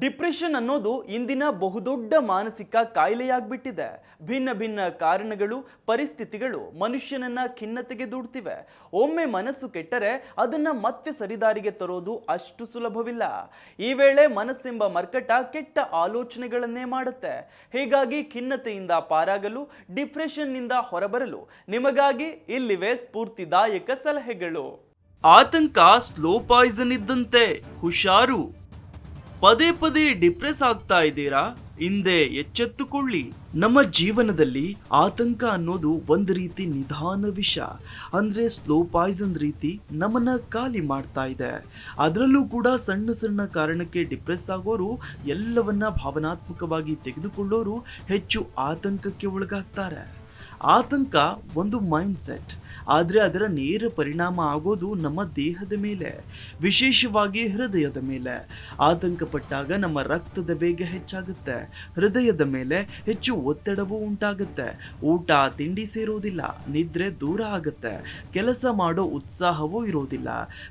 Depression ಅನ್ನೋದು ಇಂದಿನ ಬಹುದೊಡ್ಡ ಮಾನಸಿಕ ಕಾಯಿಲೆಯಾಗ್ಬಿಟ್ಟಿದೆ. ಭಿನ್ನ ಭಿನ್ನ ಕಾರಣಗಳು, ಪರಿಸ್ಥಿತಿಗಳು ಮನುಷ್ಯನನ್ನ ಖಿನ್ನತೆಗೆ ದೂಡ್ತಿವೆ. ಒಮ್ಮೆ ಮನಸ್ಸು ಕೆಟ್ಟರೆ ಅದನ್ನ ಮತ್ತೆ ಸರಿದಾರಿಗೆ ತರೋದು ಅಷ್ಟು ಸುಲಭವಿಲ್ಲ. ಈ ವೇಳೆ ಮನಸ್ಸೆಂಬ ಮರ್ಕಟ ಕೆಟ್ಟ ಆಲೋಚನೆಗಳನ್ನೇ ಮಾಡುತ್ತೆ. ಹೀಗಾಗಿ ಖಿನ್ನತೆಯಿಂದ ಪಾರಾಗಲು ಡಿಪ್ರೆಷನ್ನಿಂದ ಹೊರಬರಲು ನಿಮಗಾಗಿ ಇಲ್ಲಿವೆ ಸ್ಫೂರ್ತಿದಾಯಕ ಸಲಹೆಗಳು. ಆತಂಕ ಸ್ಲೋ ಪಾಯ್ಸನ್ ಇದ್ದಂತೆ, ಹುಷಾರು. ಪದೇ ಪದೇ ಡಿಪ್ರೆಸ್ ಆಗ್ತಾ ಇದ್ದೀರಾ? ಹಿಂದೆ ಎಚ್ಚೆತ್ತುಕೊಳ್ಳಿ. ನಮ್ಮ ಜೀವನದಲ್ಲಿ ಆತಂಕ ಅನ್ನೋದು ಒಂದು ರೀತಿ ನಿಧಾನ ವಿಷ. ಅಂದ್ರೆ ಸ್ಲೋ ಪಾಯ್ಸನ್ ರೀತಿ ನಮ್ಮನ್ನ ಖಾಲಿ ಮಾಡ್ತಾ ಇದೆ. ಅದರಲ್ಲೂ ಕೂಡ ಸಣ್ಣ ಸಣ್ಣ ಕಾರಣಕ್ಕೆ ಡಿಪ್ರೆಸ್ ಆಗೋರು, ಎಲ್ಲವನ್ನ ಭಾವನಾತ್ಮಕವಾಗಿ ತೆಗೆದುಕೊಳ್ಳೋರು ಹೆಚ್ಚು ಆತಂಕಕ್ಕೆ ಒಳಗಾಗ್ತಾರೆ. ಆತಂಕ ಒಂದು ಮೈಂಡ್ ಸೆಟ್ ಆದರೆ ಅದರ ನೇರ ಪರಿಣಾಮ ಆಗೋದು ನಮ್ಮ ದೇಹದ ಮೇಲೆ, ವಿಶೇಷವಾಗಿ ಹೃದಯದ ಮೇಲೆ. ಆತಂಕ ಪಟ್ಟಾಗ ನಮ್ಮ ರಕ್ತದ ಬೇಗ ಹೆಚ್ಚಾಗುತ್ತೆ. ಹೃದಯದ ಮೇಲೆ ಹೆಚ್ಚು ಒತ್ತಡವೂ ಉಂಟಾಗುತ್ತೆ. ಊಟ, ತಿಂಡಿ ಸೇರೋದಿಲ್ಲ ನಿದ್ರೆ ದೂರ ಆಗುತ್ತೆ. ಕೆಲಸ ಮಾಡೋ ಉತ್ಸಾಹವೂ ಇರೋದಿಲ್ಲ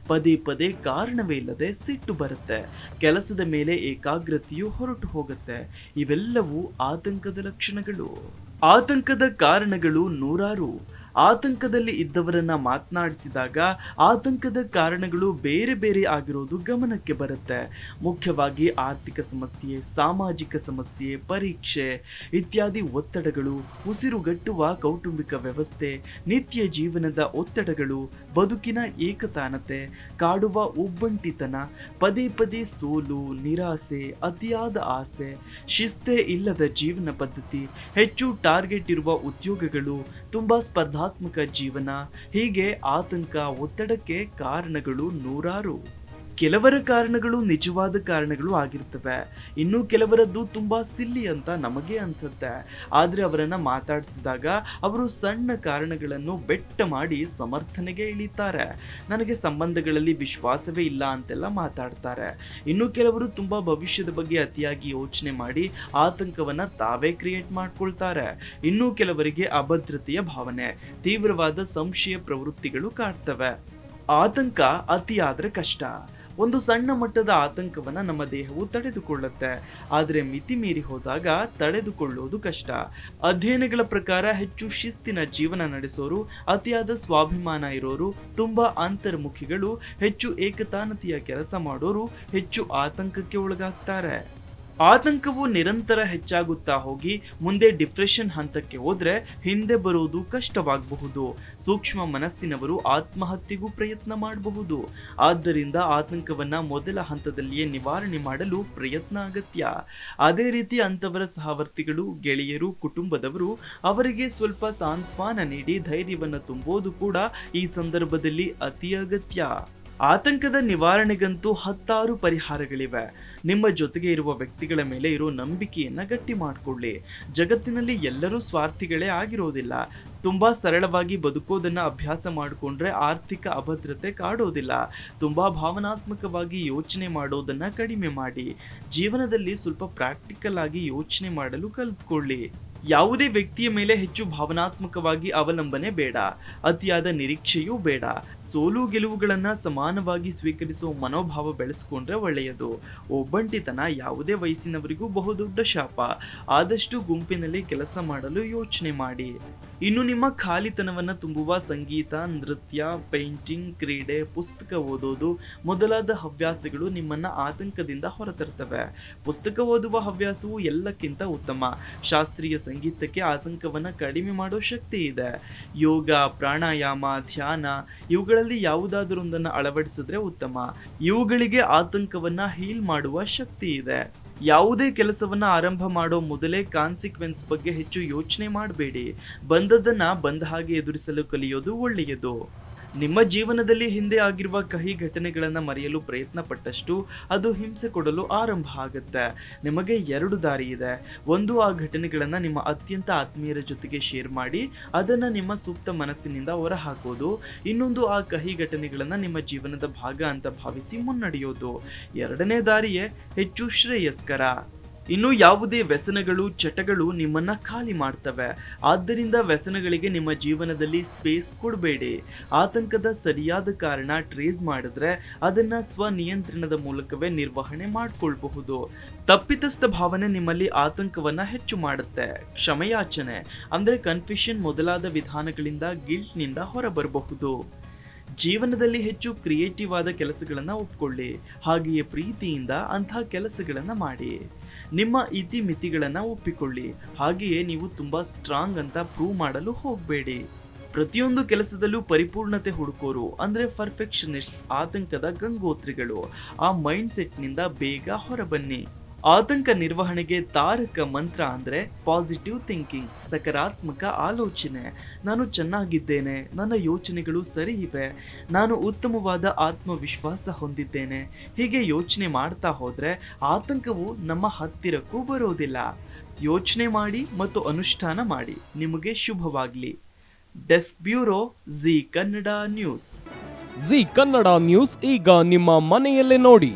ಪದೇ ಪದೇ ಕಾರಣವೇ ಇಲ್ಲದೆ ಸಿಟ್ಟು ಬರುತ್ತೆ. ಕೆಲಸದ ಮೇಲೆ ಏಕಾಗ್ರತೆಯು ಹೊರಟು ಹೋಗುತ್ತೆ. ಇವೆಲ್ಲವೂ ಆತಂಕದ ಲಕ್ಷಣಗಳು. ಆತಂಕದ ಕಾರಣಗಳು ನೂರಾರು. ಆತಂಕದಲ್ಲಿ ಇದ್ದವರನ್ನ ಮಾತನಾಡಿಸಿದಾಗ ಆತಂಕದ ಕಾರಣಗಳು ಬೇರೆ ಬೇರೆ ಆಗಿರೋದು ಗಮನಕ್ಕೆ ಬರುತ್ತೆ. ಮುಖ್ಯವಾಗಿ ಆರ್ಥಿಕ ಸಮಸ್ಯೆ, ಸಾಮಾಜಿಕ ಸಮಸ್ಯೆ, ಪರೀಕ್ಷೆ ಇತ್ಯಾದಿ ಒತ್ತಡಗಳು, ಉಸಿರುಗಟ್ಟುವ ಕೌಟುಂಬಿಕ ವ್ಯವಸ್ಥೆ, ನಿತ್ಯ ಜೀವನದ ಒತ್ತಡಗಳು, ಬದುಕಿನ ಏಕತಾನತೆ, ಕಾಡುವ ಒಬ್ಬಂಟಿತನ ಪದೇ ಪದೇ ಸೋಲು, ನಿರಾಸೆ, ಅತಿಯಾದ ಆಸೆ, ಶಿಸ್ತೆ ಇಲ್ಲದ ಜೀವನ ಪದ್ಧತಿ, ಹೆಚ್ಚು ಟಾರ್ಗೆಟ್ ಇರುವ ಉದ್ಯೋಗಗಳು ತುಂಬಾ ಸ್ಪರ್ಧಾತ್ಮಕ ಜೀವನ ಹೀಗೆ ಆತಂಕ ಒತ್ತಡಕ್ಕೆ ಕಾರಣಗಳು ನೂರಾರು. ಕೆಲವರ ಕಾರಣಗಳು ನಿಜವಾದ ಕಾರಣಗಳು ಆಗಿರ್ತವೆ. ಇನ್ನು ಕೆಲವರದ್ದು ತುಂಬಾ ಸಿಲ್ಲಿ ಅಂತ ನಮಗೆ ಅನ್ಸುತ್ತೆ. ಆದರೆ ಅವರನ್ನು ಮಾತಾಡಿಸಿದಾಗ ಅವರು ಸಣ್ಣ ಕಾರಣಗಳನ್ನು ಬೆಟ್ಟ ಮಾಡಿ ಸಮರ್ಥನೆಗೆ ಇಳಿತಾರೆ. ನನಗೆ ಸಂಬಂಧಗಳಲ್ಲಿ ವಿಶ್ವಾಸವೇ ಇಲ್ಲ ಅಂತೆಲ್ಲ ಮಾತಾಡ್ತಾರೆ. ಇನ್ನು ಕೆಲವರು ತುಂಬಾ ಭವಿಷ್ಯದ ಬಗ್ಗೆ ಅತಿಯಾಗಿ ಯೋಚನೆ ಮಾಡಿ ಆತಂಕವನ್ನ ತಾವೇ ಕ್ರಿಯೇಟ್ ಮಾಡ್ಕೊಳ್ತಾರೆ. ಇನ್ನು ಕೆಲವರಿಗೆ ಅಭದ್ರತೆಯ ಭಾವನೆ, ತೀವ್ರವಾದ ಸಂಶಯ ಪ್ರವೃತ್ತಿಗಳು ಕಾಡ್ತವೆ ಆತಂಕ ಅತಿಯಾದ್ರೆ ಕಷ್ಟ. ಒಂದು ಸಣ್ಣ ಮಟ್ಟದ ಆತಂಕವನ್ನು ನಮ್ಮ ದೇಹವು ತಡೆದುಕೊಳ್ಳುತ್ತೆ. ಆದರೆ ಮಿತಿ ಮೀರಿ ಹೋದಾಗ ತಡೆದುಕೊಳ್ಳೋದು ಕಷ್ಟ. ಅಧ್ಯಯನಗಳ ಪ್ರಕಾರ ಹೆಚ್ಚು ಶಿಸ್ತಿನ ಜೀವನ ನಡೆಸೋರು, ಅತಿಯಾದ ಸ್ವಾಭಿಮಾನ ಇರೋರು, ತುಂಬಾ ಅಂತರ್ಮುಖಿಗಳು, ಹೆಚ್ಚು ಏಕತಾನತೆಯ ಕೆಲಸ ಮಾಡೋರು, ಹೆಚ್ಚು ಆತಂಕಕ್ಕೆ ಒಳಗಾಗ್ತಾರೆ. ಆತಂಕವು ನಿರಂತರ ಹೆಚ್ಚಾಗುತ್ತಾ ಹೋಗಿ ಮುಂದೆ ಡಿಪ್ರೆಷನ್ ಹಂತಕ್ಕೆ ಹೋದ್ರೆ ಹಿಂದೆ ಬರುವುದು ಕಷ್ಟವಾಗಬಹುದು. ಸೂಕ್ಷ್ಮ ಮನಸ್ಸಿನವರು ಆತ್ಮಹತ್ಯೆಗೂ ಪ್ರಯತ್ನ ಮಾಡಬಹುದು. ಆದ್ದರಿಂದ ಆತಂಕವನ್ನ ಮೊದಲ ಹಂತದಲ್ಲಿಯೇ ನಿವಾರಣೆ ಮಾಡಲು ಪ್ರಯತ್ನ ಅಗತ್ಯ. ಅದೇ ರೀತಿ ಅಂತವರ ಸಹವರ್ತಿಗಳು, ಗೆಳೆಯರು, ಕುಟುಂಬದವರು ಅವರಿಗೆ ಸ್ವಲ್ಪ ಸಾಂತ್ವನ ನೀಡಿ ಧೈರ್ಯವನ್ನು ತುಂಬೋದು ಕೂಡ ಈ ಸಂದರ್ಭದಲ್ಲಿ ಅತಿ ಅಗತ್ಯ. ಆತಂಕದ ನಿವಾರಣೆಗಂತೂ ಹತ್ತಾರು ಪರಿಹಾರಗಳಿವೆ. ನಿಮ್ಮ ಜೊತೆಗೆ ಇರುವ ವ್ಯಕ್ತಿಗಳ ಮೇಲೆ ಇರೋ ನಂಬಿಕೆಯನ್ನು ಗಟ್ಟಿ ಮಾಡಿಕೊಳ್ಳಿ. ಜಗತ್ತಿನಲ್ಲಿ ಎಲ್ಲರೂ ಸ್ವಾರ್ಥಿಗಳೇ ಆಗಿರೋದಿಲ್ಲ. ತುಂಬ ಸರಳವಾಗಿ ಬದುಕೋದನ್ನು ಅಭ್ಯಾಸ ಮಾಡಿಕೊಂಡ್ರೆ ಆರ್ಥಿಕ ಅಭದ್ರತೆ ಕಾಡೋದಿಲ್ಲ. ತುಂಬ ಭಾವನಾತ್ಮಕವಾಗಿ ಯೋಚನೆ ಮಾಡೋದನ್ನು ಕಡಿಮೆ ಮಾಡಿ. ಜೀವನದಲ್ಲಿ ಸ್ವಲ್ಪ ಪ್ರಾಕ್ಟಿಕಲ್ ಆಗಿ ಯೋಚನೆ ಮಾಡಲು ಕಲಿತ್ಕೊಳ್ಳಿ. ಯಾವುದೇ ವ್ಯಕ್ತಿಯ ಮೇಲೆ ಹೆಚ್ಚು ಭಾವನಾತ್ಮಕವಾಗಿ ಅವಲಂಬನೆ ಬೇಡ. ಅತಿಯಾದ ನಿರೀಕ್ಷೆಯೂ ಬೇಡ. ಸೋಲು ಗೆಲುವುಗಳನ್ನು ಸಮಾನವಾಗಿ ಸ್ವೀಕರಿಸುವ ಮನೋಭಾವ ಬೆಳೆಸ್ಕೊಂಡ್ರೆ ಒಳ್ಳೆಯದು. ಒಬ್ಬಂಟಿತನ ಯಾವುದೇ ವಯಸ್ಸಿನವರಿಗೂ ಬಹುದೊಡ್ಡ ಶಾಪ. ಆದಷ್ಟು ಗುಂಪಿನಲ್ಲಿ ಕೆಲಸ ಮಾಡಲು ಯೋಚನೆ ಮಾಡಿ. ಇನ್ನು ನಿಮ್ಮ ಖಾಲಿತನವನ್ನು ತುಂಬುವ ಸಂಗೀತ, ನೃತ್ಯ, ಪೇಂಟಿಂಗ್, ಕ್ರೀಡೆ, ಪುಸ್ತಕ ಓದೋದು ಮೊದಲಾದ ಹವ್ಯಾಸಗಳು ನಿಮ್ಮನ್ನು ಆತಂಕದಿಂದ ಹೊರತರ್ತವೆ. ಪುಸ್ತಕ ಓದುವ ಹವ್ಯಾಸವು ಎಲ್ಲಕ್ಕಿಂತ ಉತ್ತಮ. ಶಾಸ್ತ್ರೀಯ ಸಂಗೀತಕ್ಕೆ ಆತಂಕವನ್ನು ಕಡಿಮೆ ಮಾಡೋ ಶಕ್ತಿ ಇದೆ. ಯೋಗ, ಪ್ರಾಣಾಯಾಮ, ಧ್ಯಾನ ಇವುಗಳಲ್ಲಿ ಯಾವುದಾದರೊಂದನ್ನು ಅಳವಡಿಸಿದ್ರೆ ಉತ್ತಮ. ಇವುಗಳಿಗೆ ಆತಂಕವನ್ನ ಹೀಲ್ ಮಾಡುವ ಶಕ್ತಿ ಇದೆ. ಯಾವುದೇ ಕೆಲಸವನ್ನ ಆರಂಭ ಮಾಡೋ ಮೊದಲೇ ಕಾನ್ಸಿಕ್ವೆನ್ಸ್ ಬಗ್ಗೆ ಹೆಚ್ಚು ಯೋಚನೆ ಮಾಡಬೇಡಿ. ಬಂದದ್ದನ್ನ ಬಂದ ಹಾಗೆ ಎದುರಿಸಲು ಕಲಿಯೋದು ಒಳ್ಳೆಯದು. ನಿಮ್ಮ ಜೀವನದಲ್ಲಿ ಹಿಂದೆ ಆಗಿರುವ ಕಹಿ ಘಟನೆಗಳನ್ನು ಮರೆಯಲು ಪ್ರಯತ್ನ ಪಟ್ಟಷ್ಟು ಅದು ಹಿಂಸೆ ಕೊಡಲು ಆರಂಭ ಆಗುತ್ತೆ. ನಿಮಗೆ ಎರಡು ದಾರಿ ಇದೆ. ಒಂದು, ಆ ಘಟನೆಗಳನ್ನು ನಿಮ್ಮ ಅತ್ಯಂತ ಆತ್ಮೀಯರ ಜೊತೆಗೆ ಶೇರ್ ಮಾಡಿ, ಅದನ್ನು ನಿಮ್ಮ ಸೂಕ್ತ ಮನಸ್ಸಿನಿಂದ ಹೊರಹಾಕೋದು. ಇನ್ನೊಂದು, ಆ ಕಹಿ ಘಟನೆಗಳನ್ನು ನಿಮ್ಮ ಜೀವನದ ಭಾಗ ಅಂತ ಭಾವಿಸಿ ಮುನ್ನಡೆಯೋದು. ಎರಡನೇ ದಾರಿಯೇ ಹೆಚ್ಚು ಶ್ರೇಯಸ್ಕರ. ಇನ್ನು ಯಾವುದೇ ವ್ಯಸನಗಳು, ಚಟಗಳು ನಿಮ್ಮನ್ನ ಖಾಲಿ ಮಾಡ್ತವೆ. ಆದ್ದರಿಂದ ವ್ಯಸನಗಳಿಗೆ ನಿಮ್ಮ ಜೀವನದಲ್ಲಿ ಸ್ಪೇಸ್ ಕೊಡಬೇಡಿ. ಆತಂಕದ ಸರಿಯಾದ ಕಾರಣ ಟ್ರೇಸ್ ಮಾಡಿದ್ರೆ ಅದನ್ನ ಸ್ವನಿಯಂತ್ರಣದ ಮೂಲಕವೇ ನಿರ್ವಹಣೆ ಮಾಡಿಕೊಳ್ಬಹುದು. ತಪ್ಪಿತಸ್ಥ ಭಾವನೆ ನಿಮ್ಮಲ್ಲಿ ಆತಂಕವನ್ನ ಹೆಚ್ಚು ಮಾಡುತ್ತೆ. ಕ್ಷಮೆಯಾಚನೆ, ಅಂದ್ರೆ ಕನ್ಫ್ಯೂಷನ್ ಮೊದಲಾದ ವಿಧಾನಗಳಿಂದ ಗಿಲ್ಟ್ನಿಂದ ಹೊರಬರಬಹುದು. ಜೀವನದಲ್ಲಿ ಹೆಚ್ಚು ಕ್ರಿಯೇಟಿವ್ ಆದ ಕೆಲಸಗಳನ್ನು ಒಪ್ಕೊಳ್ಳಿ, ಹಾಗೆಯೇ ಪ್ರೀತಿಯಿಂದ ಅಂತಹ ಕೆಲಸಗಳನ್ನು ಮಾಡಿ. ನಿಮ್ಮ ಇತಿಮಿತಿಗಳನ್ನ ಒಪ್ಪಿಕೊಳ್ಳಿ, ಹಾಗೆಯೇ ನೀವು ತುಂಬ ಸ್ಟ್ರಾಂಗ್ ಅಂತ ಪ್ರೂವ್ ಮಾಡಲು ಹೋಗಬೇಡಿ. ಪ್ರತಿಯೊಂದು ಕೆಲಸದಲ್ಲೂ ಪರಿಪೂರ್ಣತೆ ಹುಡುಕೋರು, ಅಂದರೆ ಪರ್ಫೆಕ್ಷನಿಸ್ಟ್ಸ್ ಆತಂಕದ ಗಂಗೋತ್ರಿಗಳು, ಆ ಮೈಂಡ್ ಸೆಟ್ನಿಂದ ಬೇಗ ಹೊರಬನ್ನಿ. ಆತಂಕ ನಿರ್ವಹಣೆಗೆ ತಾರಕ ಮಂತ್ರ ಅಂದರೆ ಪಾಸಿಟಿವ್ ಥಿಂಕಿಂಗ್ ಸಕಾರಾತ್ಮಕ ಆಲೋಚನೆ. ನಾನು ಚೆನ್ನಾಗಿದ್ದೇನೆ, ನನ್ನ ಯೋಚನೆಗಳು ಸರಿ ಇವೆ, ನಾನು ಉತ್ತಮವಾದ ಆತ್ಮವಿಶ್ವಾಸ ಹೊಂದಿದ್ದೇನೆ. ಹೀಗೆ ಯೋಚನೆ ಮಾಡ್ತಾ ಹೋದರೆ ಆತಂಕವು ನಮ್ಮ ಹತ್ತಿರಕ್ಕೂ ಬರೋದಿಲ್ಲ. ಯೋಚನೆ ಮಾಡಿ ಮತ್ತು ಅನುಷ್ಠಾನ ಮಾಡಿ. ನಿಮಗೆ ಶುಭವಾಗಲಿ. Desk bureau Zee Kannada news. Zee Kannada news ಈಗ ನಿಮ್ಮ ಮನೆಯಲ್ಲೇ ನೋಡಿ.